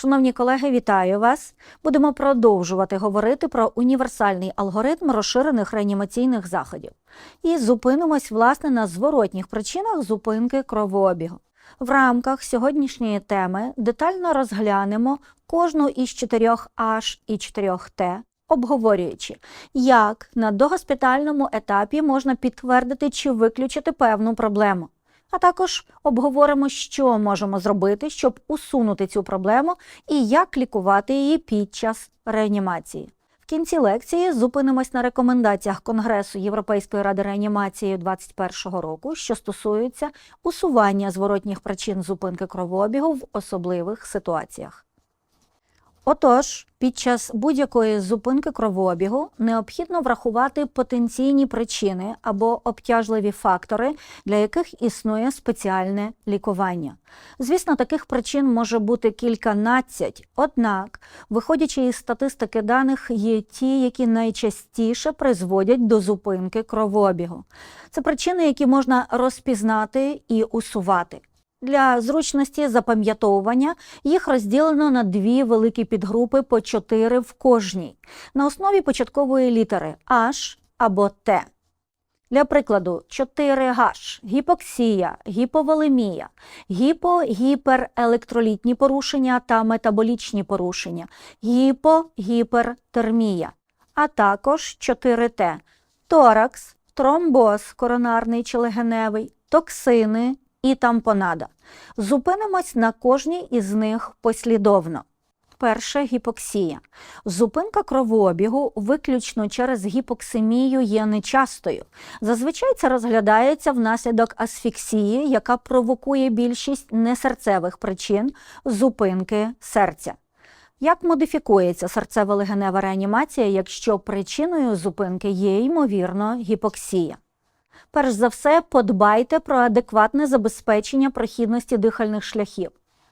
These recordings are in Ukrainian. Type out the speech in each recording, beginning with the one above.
Шановні колеги, вітаю вас. Будемо продовжувати говорити про універсальний алгоритм розширених реанімаційних заходів. І зупинимось власне на зворотніх причинах зупинки кровообігу. В рамках сьогоднішньої теми детально розглянемо кожну із чотирьох H і чотирьох Т, обговорюючи, як на догоспітальному етапі можна підтвердити чи виключити певну проблему. А також обговоримо, що можемо зробити, щоб усунути цю проблему і як лікувати її під час реанімації. В кінці лекції зупинимось на рекомендаціях Конгресу Європейської ради реанімації 2021 року, що стосуються усування зворотніх причин зупинки кровообігу в особливих ситуаціях. Отож, під час будь-якої зупинки кровообігу необхідно врахувати потенційні причини або обтяжливі фактори, для яких існує спеціальне лікування. Звісно, таких причин може бути кільканадцять, однак, виходячи із статистики даних, є ті, які найчастіше призводять до зупинки кровообігу. Це причини, які можна розпізнати і усувати. Для зручності запам'ятовування їх розділено на дві великі підгрупи по чотири в кожній, на основі початкової літери H або T. Для прикладу, 4H – гіпоксія, гіповолемія, гіпо-гіперелектролітні порушення та метаболічні порушення, гіпо-гіпертермія, а також 4T – торакс, тромбоз коронарний чи легеневий, токсини і тампонада. Зупинимось на кожній із них послідовно. Перше гіпоксія. Зупинка кровообігу виключно через гіпоксимію є нечастою. Зазвичай це розглядається внаслідок асфіксії, яка провокує більшість несерцевих причин зупинки серця. Як модифікується серцево-легенева реанімація, якщо причиною зупинки є ймовірно гіпоксія? Перш за все, подбайте про адекватне забезпечення прохідності дихальних шляхів.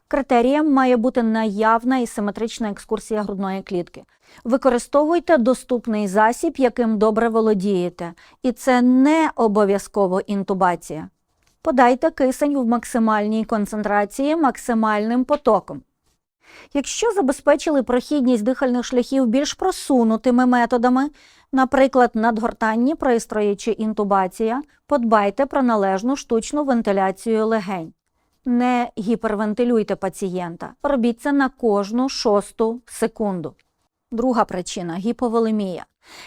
Критерієм має бути наявна і симетрична екскурсія грудної клітки. Використовуйте доступний засіб, яким добре володієте, і це не обов'язково інтубація. Подайте кисень в максимальній концентрації максимальним потоком. Якщо забезпечили прохідність дихальних шляхів більш просунутими методами, наприклад, надгортанні пристрої чи інтубація, подбайте про належну штучну вентиляцію легень. Не гіпервентилюйте пацієнта, робіть це на кожну шосту секунду. Друга причина гіповолемія.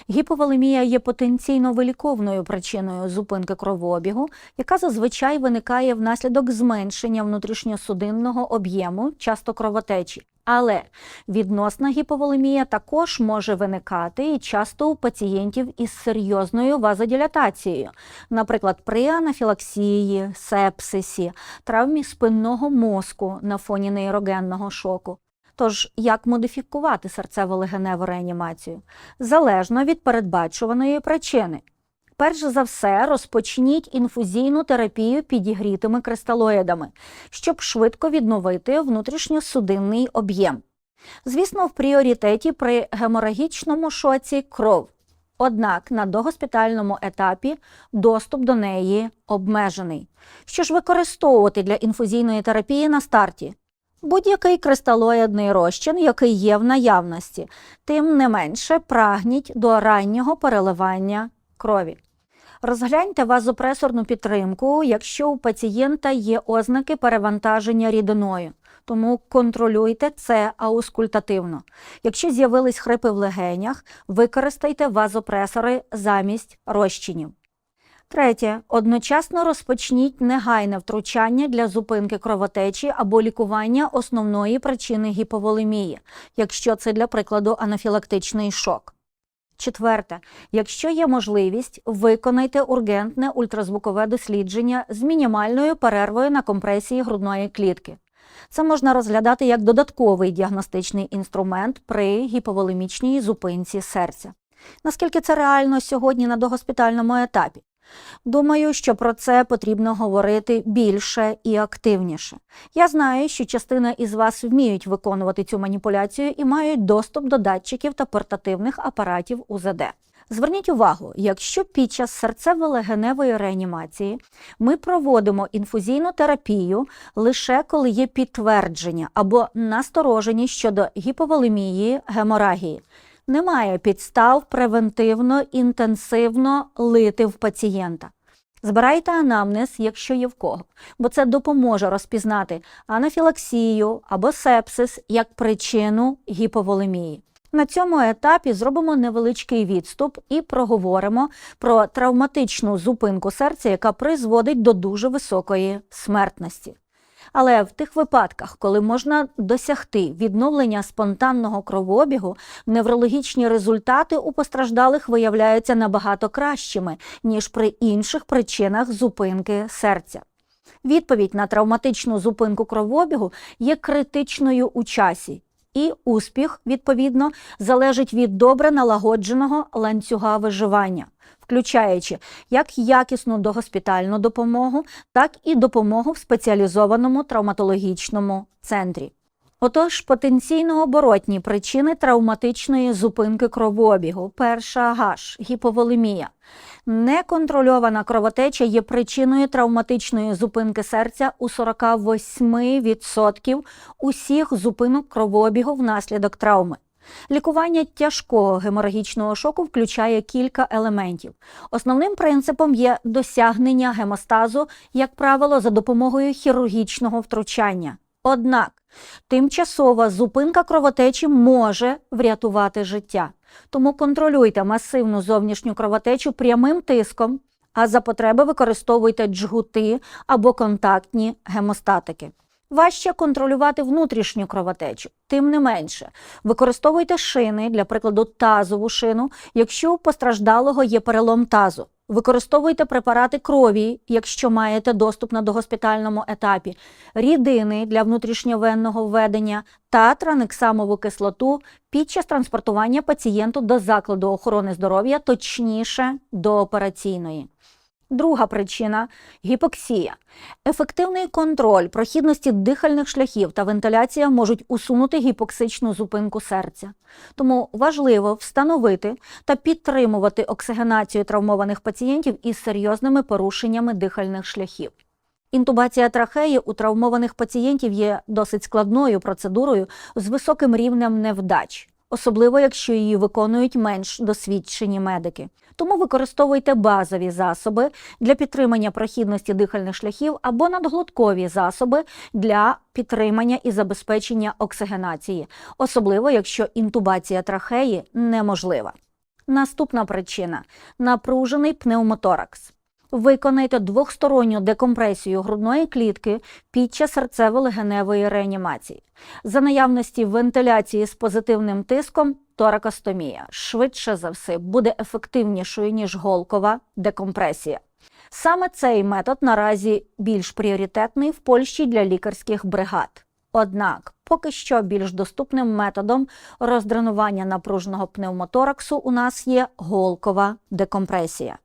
Гіповолемія є потенційно виліковною причиною зупинки кровообігу, яка зазвичай виникає внаслідок зменшення внутрішньосудинного об'єму, часто кровотечі. Але відносна гіповолемія також може виникати і часто у пацієнтів із серйозною вазодилатацією, наприклад, при анафілаксії, сепсисі, травмі спинного мозку на фоні нейрогенного шоку. Тож, як модифікувати серцево-легеневу реанімацію? Залежно від передбачуваної причини. Перш за все, розпочніть інфузійну терапію підігрітими кристалоїдами, щоб швидко відновити внутрішньосудинний об'єм. Звісно, в пріоритеті при геморагічному шоці кров. Однак на догоспітальному етапі доступ до неї обмежений. Що ж використовувати для інфузійної терапії на старті? Будь-який кристалоїдний розчин, який є в наявності, тим не менше прагніть до раннього переливання крові. Розгляньте вазопресорну підтримку, якщо у пацієнта є ознаки перевантаження рідиною, тому контролюйте це аускультативно. Якщо з'явились хрипи в легенях, використайте вазопресори замість розчинів. Третє. Одночасно розпочніть негайне втручання для зупинки кровотечі або лікування основної причини гіповолемії, якщо це, для прикладу, анафілактичний шок. Четверте, якщо є можливість, виконайте ургентне ультразвукове дослідження з мінімальною перервою на компресії грудної клітки. Це можна розглядати як додатковий діагностичний інструмент при гіповолемічній зупинці серця. Наскільки це реально сьогодні на догоспітальному етапі? Думаю, що про це потрібно говорити більше і активніше. Я знаю, що частина із вас вміють виконувати цю маніпуляцію і мають доступ до датчиків та портативних апаратів УЗД. Зверніть увагу, якщо під час серцево-легеневої реанімації ми проводимо інфузійну терапію лише коли є підтвердження або настороженість щодо гіповолемії, геморагії, немає підстав превентивно інтенсивно лити в пацієнта. Збирайте анамнез, якщо є в кого, бо це допоможе розпізнати анафілаксію або сепсис як причину гіповолемії. На цьому етапі зробимо невеличкий відступ і проговоримо про травматичну зупинку серця, яка призводить до дуже високої смертності. Але в тих випадках, коли можна досягти відновлення спонтанного кровообігу, неврологічні результати у постраждалих виявляються набагато кращими, ніж при інших причинах зупинки серця. Відповідь на травматичну зупинку кровообігу є критичною у часі, і успіх, відповідно, залежить від добре налагодженого ланцюга виживання, включаючи як якісну догоспітальну допомогу, так і допомогу в спеціалізованому травматологічному центрі. Отож, потенційно оборотні причини травматичної зупинки кровообігу. Перша гаш гіповолемія. Неконтрольована кровотеча є причиною травматичної зупинки серця у 48% усіх зупинок кровообігу внаслідок травми. Лікування тяжкого геморагічного шоку включає кілька елементів. Основним принципом є досягнення гемостазу, як правило, за допомогою хірургічного втручання. Однак тимчасова зупинка кровотечі може врятувати життя. Тому контролюйте масивну зовнішню кровотечу прямим тиском, а за потреби використовуйте джгути або контактні гемостатики. Важче контролювати внутрішню кровотечу, тим не менше, використовуйте шини, для прикладу, тазову шину, якщо у постраждалого є перелом тазу. Використовуйте препарати крові, якщо маєте доступ на догоспітальному етапі, рідини для внутрішньовенного введення та транексамову кислоту під час транспортування пацієнту до закладу охорони здоров'я, точніше до операційної. Друга причина гіпоксія. Ефективний контроль прохідності дихальних шляхів та вентиляція можуть усунути гіпоксичну зупинку серця. Тому важливо встановити та підтримувати оксигенацію травмованих пацієнтів із серйозними порушеннями дихальних шляхів. Інтубація трахеї у травмованих пацієнтів є досить складною процедурою з високим рівнем невдач, особливо якщо її виконують менш досвідчені медики. Тому використовуйте базові засоби для підтримання прохідності дихальних шляхів або надглоткові засоби для підтримання і забезпечення оксигенації, особливо якщо інтубація трахеї неможлива. Наступна причина напружений пневмоторакс. Виконайте двохсторонню декомпресію грудної клітки під час серцево-легеневої реанімації. За наявності вентиляції з позитивним тиском торакостомія швидше за все буде ефективнішою, ніж голкова декомпресія. Саме цей метод наразі більш пріоритетний в Польщі для лікарських бригад. Однак, поки що більш доступним методом роздренування напруженого пневмотораксу у нас є голкова декомпресія.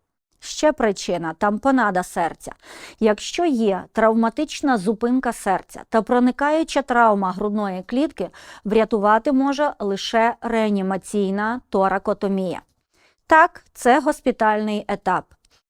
Ще причина тампонада серця. Якщо є травматична зупинка серця та проникаюча травма грудної клітки, врятувати може лише реанімаційна торакотомія. Так, це госпітальний етап.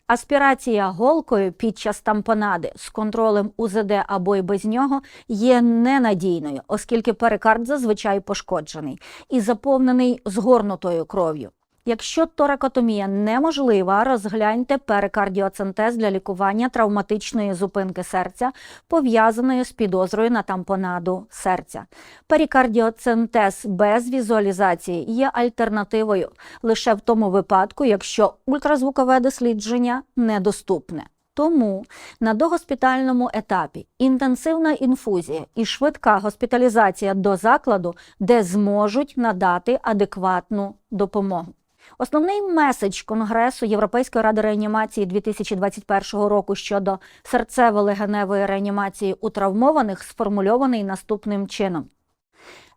Аспірація голкою під час тампонади з контролем УЗД або й без нього є ненадійною, оскільки перикард зазвичай пошкоджений і заповнений згорнутою кров'ю. Якщо торакотомія неможлива, розгляньте перикардіоцентез для лікування травматичної зупинки серця, пов'язаної з підозрою на тампонаду серця. Перикардіоцентез без візуалізації є альтернативою лише в тому випадку, якщо ультразвукове дослідження недоступне. Тому на догоспітальному етапі інтенсивна інфузія і швидка госпіталізація до закладу, де зможуть надати адекватну допомогу. Основний меседж Конгресу Європейської ради реанімації 2021 року щодо серцево-легеневої реанімації у травмованих сформульований наступним чином.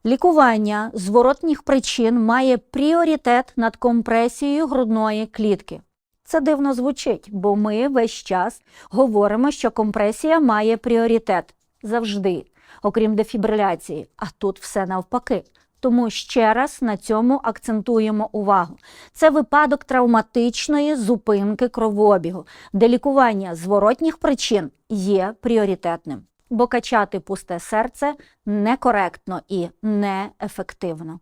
Лікування зворотніх причин має пріоритет над компресією грудної клітки. Це дивно звучить, бо ми весь час говоримо, що компресія має пріоритет завжди, окрім дефібриляції, а тут все навпаки. Тому ще раз на цьому акцентуємо увагу. Це випадок травматичної зупинки кровообігу, де лікування зворотніх причин є пріоритетним, бо качати пусте серце некоректно і неефективно.